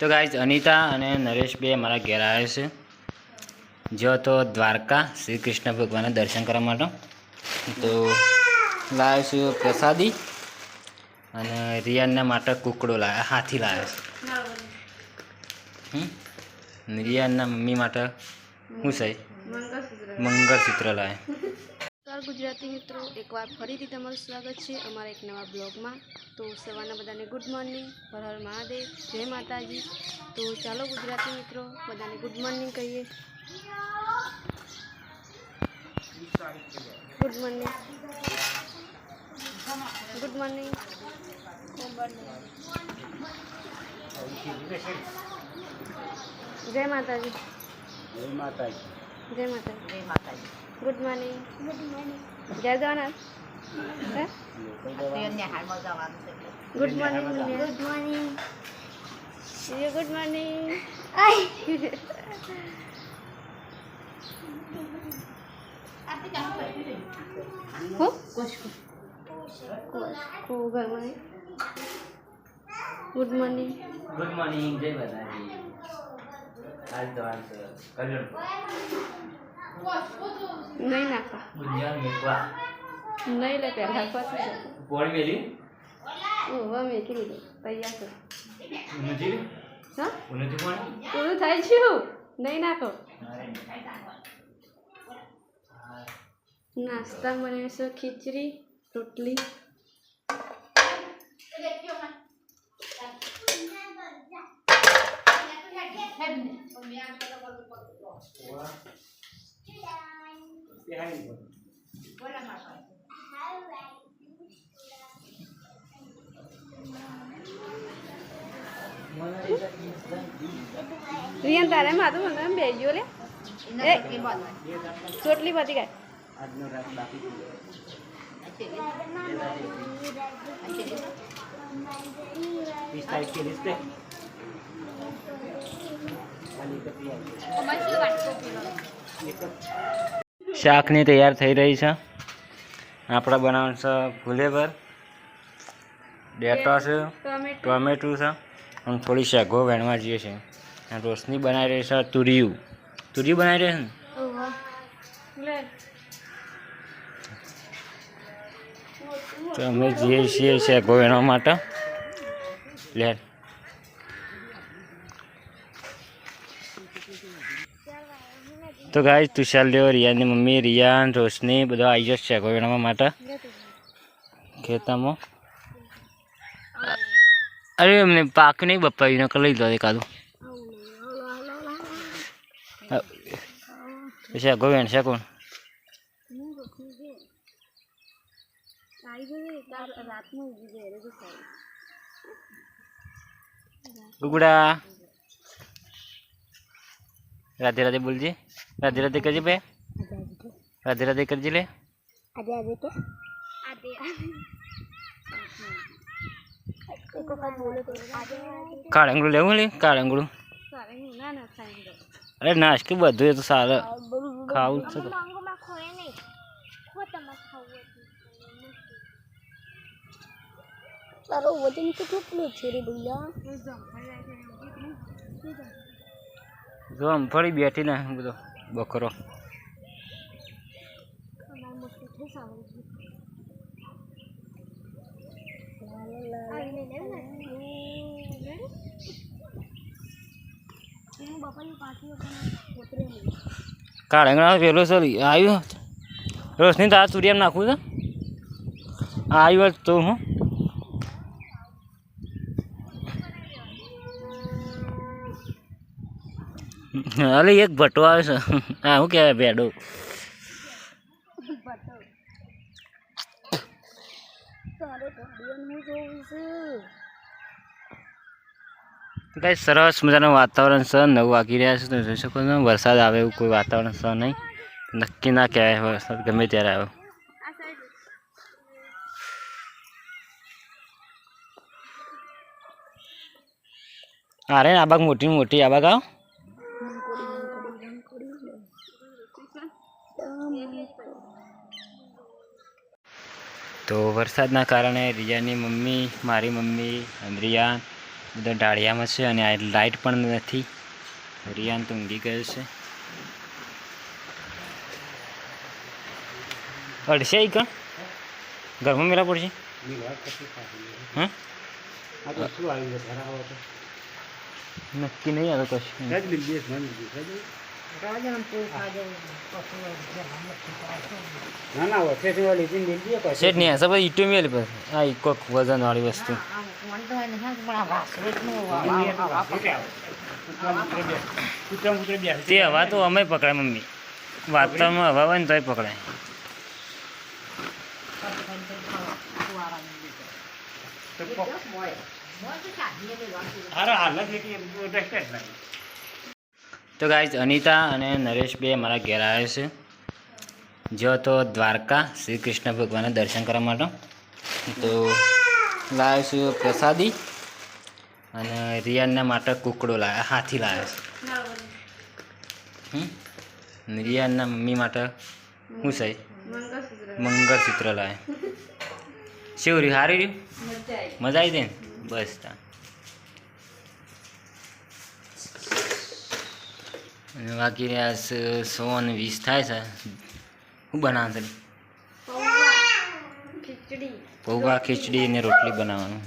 તો ગાઈઝ અનિતા અને નરેશ બે મારા ઘેર આવ્યા છે. જો તો દ્વારકા શ્રી કૃષ્ણ ભગવાનના દર્શન કરવા માટે. તો લાવ્યો છું પ્રસાદી અને રિયાનના માટે કુકડો લાવ્યા હાથી લાવ્યો છે. રિયાનના મમ્મી માટે શું છે? મંગળસૂત્ર. લાવ્યા ગુજરાતી મિત્રો એકવાર ફરીથી તમારું સ્વાગત છે અમારા એક નવા બ્લોગમાં. તો સવારના બધાને ગુડ મોર્નિંગ હર હર મહાદેવ. જય માતાજી. તો ચાલો ગુજરાતી મિત્રો બધાને ગુડ મોર્નિંગ કહીએ. ગુડ મોર્નિંગ ગુડ મોર્નિંગ જય માતાજી. જય માતાજી. જય માતાજી ગુડ મોર્નિંગ ગુડ મોર્નિંગ ઘેર જવાના good morning good morning good morning good morning good morning જય માતાજી નહીં નાખવા નહીં લે પહેલાં પછી પોણી મેલી ઓવા મેકી લીધું તૈયાર છે ઉનજી હા ઉનજી પોણી પૂરું થાય છું નહીં નાખો નાસ્તા બનાવીશું ખીચડી રોટલી રિયન તારે માથું મને બે ગયો લે. એ ચોટલી પતી ગઈ આજનો રાત બાકી વીસ તારીખ કે લિસ્ટ શાકની તૈયાર થઈ રહી છે. આપણે બનાવવાનું છે ફુલેવર ડેટો છે, ટોમેટું છે, અને થોડી શાકો વેણવા જઈએ છે અને રોશની બનાવી રહી છે તુરિયું. તુરિયું બનાવી રહી છે ને? તો અમે જઈએ છીએ શાકો વેણવા માટે. લે. તો ગાય તુષાર લ્યો રિયાની મમ્મી, રિયાન, રોશની, બધા આવી જશે કોઈનામાં માટે? ખેતરમાં? અરે, એમને પાક નહીં બપાવીને લઈ લો એકાદું. પછી આગો વેણ છે કોણ? ગુગડા રાધે રાધે બોલજે. રાધે રાધે કરજે બે રાધે રાધે કરજે લે. આજે આજે કે આજે. એક વખત બોલો તો આજે લેવું લે કાળંગડું સારે ના ના સાંઈ અરે નાશ કે બધું એ તો સારા ખાવું છે તારો વજન કેટલું છે રે ભૈયા? જો આમ ફરી બેઠી ને બધો બકરો. કાળંગડા પેલો સર આવ્યો. રોશની તારા સૂર્યામાં નાખું છે. આવ્યો તો હું. અલે એક ભટ્ટો આવે છે. હા શું કહેવાય ભેડો. કઈ સરસ મજાનું વાતાવરણ છે. નવું વાગી રહ્યા છે. તમે જોઈ શકો છો, વરસાદ આવે એવું કોઈ વાતાવરણ છે નહીં. નક્કી ના કહેવાય વરસાદ, ગમે ત્યારે આવે. અરે આ બાગ મોટી મોટી, આ બાગ આવો. તો વરસાદના કારણે રિયાની મમ્મી મારી મમ્મી રિયાન બધા ડાળિયામાં છે અને આ લાઇટ પણ નથી. રિયાન તો ઊંઘી ગયો છે. અડશે ઈ કણ? ઘરમાં મેળા પડશે? હા? નક્કી નહીં આવે કશું. શેઠ નહીં હશે પછી ઈટો મેળ પર. આ કોક વજન વાળી વસ્તુ તે હવા તો અમે પકડાય મમ્મી. વાતાવરણમાં હવા હોય ને તોય પકડાય. તો ગાઈઝ અનિતા અને નરેશ બે મારા ઘેર આવ્યા છે. જો તો દ્વારકા શ્રી કૃષ્ણ ભગવાનના દર્શન કરવા માટે. તો લાવ્યો છું પ્રસાદી અને રિયાનના માટે કુકડો લાવ્યો હાથી લાવ્યો છે. રિયાનના મમ્મી માટે શું છે? મંગળસૂત્ર લાવ્યો શું રહ્યું? સારું રહ્યું? મજા આવી જાય ને? બસ તા. બાકી આ સ- અને વીસ થાય છે. શું બનાવે પૌવા પૌવા ખીચડી અને રોટલી બનાવવાનું.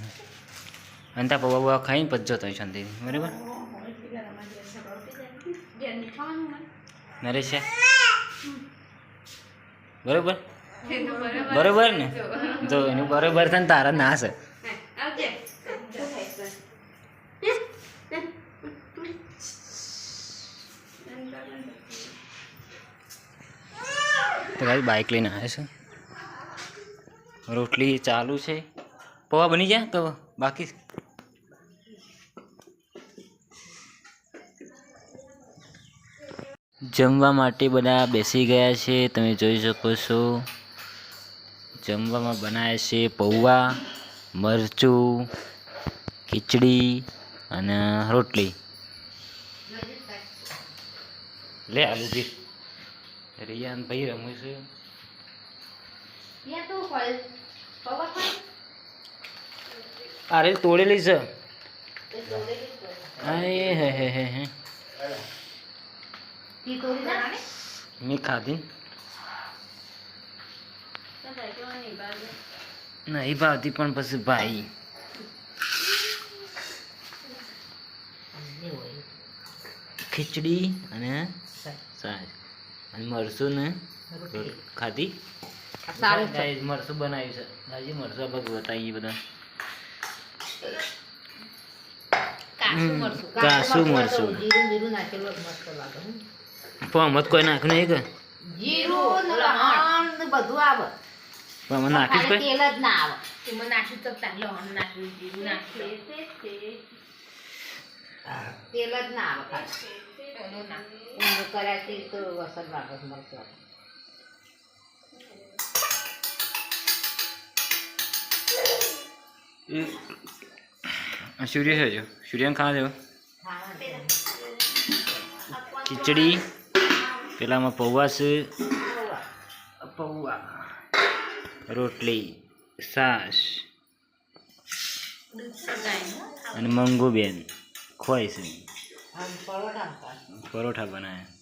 અને ત્યાં પૌવા બૌવા ખાઈને પછી જતો હોય શાંતિથી. બરાબર? નરેશ છે? બરોબર? તો બરાબર બરોબર ને? જો એનું બરોબર છે ને તારા ના છે હે, આવજે શું થાય છે? તો ભાઈ બાઇક લઈને આવે છે. રોટલી ચાલુ છે. પૌવા બની ગયા તો બાકી? જમવા માટે બધા બેસી ગયા છે. તમે જોઈ શકો છો. જમવામાં બનાવે છે પૌવા, મરચું, ખીચડી અને રોટલી. લે આલુ બી રિયાન ભાઈ રમું છે? અરે તોડેલી છે હે હે હે હે? મેં ખાધી નહીં ભાવતી પણ પછી ભાઈ ખીચડી અને સાસ અને મરસું ને ખાધી? સારું. Guys, મરસું બનાવ્યું છે. હજી મરસું આપણે બતાવીએ બધા. લાગે. હમ. પણ કોઈ નાખ્યું નહીં કે? જીરું લહણ. બધું આવે. પણ અમે નાખ્યું કોઈ? તેલ જ ના આવે. એમાં નાખ્યું તો લહણ નાખ્યું જીરું નાખ્યું. તે, તે, તે. તેલ જ ના આવે ઊંધું કરાતી તો વસર લાગે આ સૂર્ય છે જો. સૂર્યને ખાવા દેવો. ખીચડી પેલામાં પૌવા છે. પૌવા. રોટલી સાસ અને મંગુબેન. ખોય છે. પરોઠા બનાવ્યા